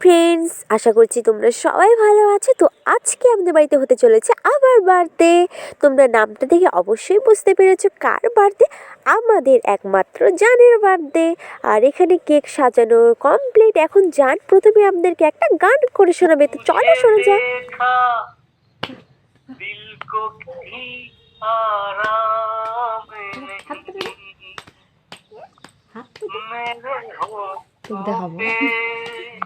Friends আশা করছি তোমরা সবাই ভালো আছো। তো আজকে আমাদের বাড়িতে হতে চলেছে আবার বার্থডে। তোমরা নামটা দেখে অবশ্যই বুঝতে পেরেছ কার বার্থডে? আমাদের একমাত্র জানের বার্থডে। আর এখানে কেক সাজানো কমপ্লিট এখন জান প্রথমে আমাদেরকে একটা গান করে শোনাবে। তো চলো শোনা যাক। দেখাবো।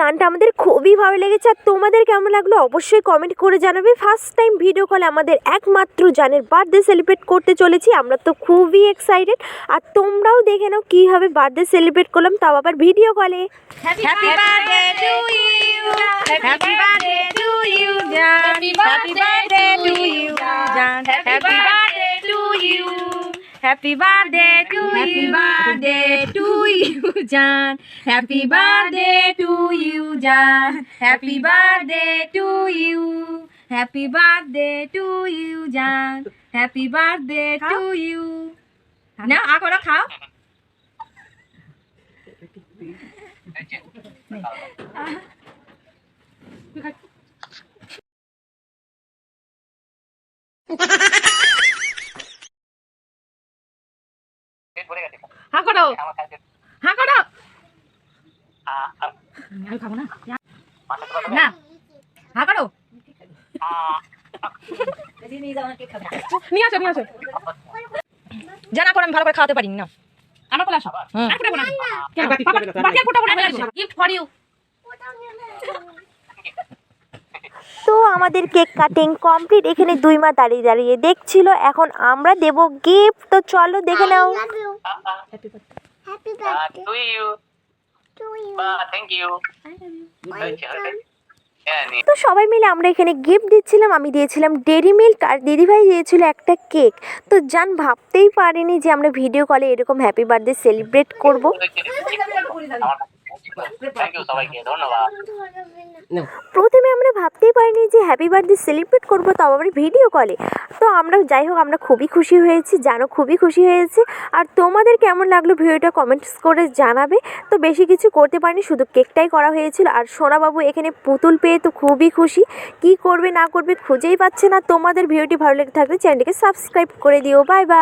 গানটা আমাদের খুবই ভালো লেগেছে। আর তোমাদের কেমন লাগল অবশ্যই কমেন্ট করে জানাবে। ফার্স্ট টাইম ভিডিও কলে আমাদের একমাত্র জানের বার্থডে সেলিব্রেট করতে চলেছি। আমরা তো খুবই এক্সাইটেড আর তোমরাও দেখে নাও কীভাবে বার্থডে সেলিব্রেট করলাম, তাও আবার ভিডিও কলে happy birthday to you birthday to you জান হ্যাপি বার্থডে টু ইউ জান happy birthday to you happy birthday to you জান হ্যাপি বার্থডে টু ইউ না আ করো খাও বলে গেছে হা করো। হা করো। আ- আ- আমি খাব না? মাথা তো কথা না। হা করো। নিয়ে আসো নিয়ে আসো। জানা করে আমি ভালো করে খাওয়াতে পারি না। আমার কোলে আসো আর ফুটাবো না। কেন আর ফুটাবো না গিফট ফর ইউ আমাদের কেক কাটিং কমপ্লিট এখানে দুই মা দাঁড়িয়ে দাঁড়িয়ে দেখছিল। এখন আমরা দেব গিফট তো চলো দেখে নাও। হ্যাপি। তো সবাই মিলে আমরা এখানে গিফট দিচ্ছিলাম। আমি দিয়েছিলাম ডেরি মিল্ক আর দিদিভাই দিয়েছিল একটা কেক তো জান ভাবতেই পারিনি যে আমরা ভিডিও কলে এরকম হ্যাপি বার্থডে সেলিব্রেট করব। আমার- প্রথমে আমরা ভাবতেই পারিনি যে হ্যাপি বার্থডে সেলিব্রেট করব, তাও আবার ভিডিও কলে তো আমরা যাই হোক, আমরা খুবই খুশি হয়েছি, জানো খুবই খুশি হয়েছে। আর তোমাদের কেমন লাগল ভিডিওটা কমেন্টস করে জানাবে। তো বেশি কিছু করতে পারিনি, শুধু কেকটাই করা হয়েছিল। আর সোনাবাবু এখানে পুতুল পেয়ে তো খুবই খুশি। কি করবে, না করবে খুঁজেই পাচ্ছে না। তোমাদের ভিডিওটি ভালো লেগে থাকলে চ্যানেলটিকে সাবস্ক্রাইব করে দিও। Bye bye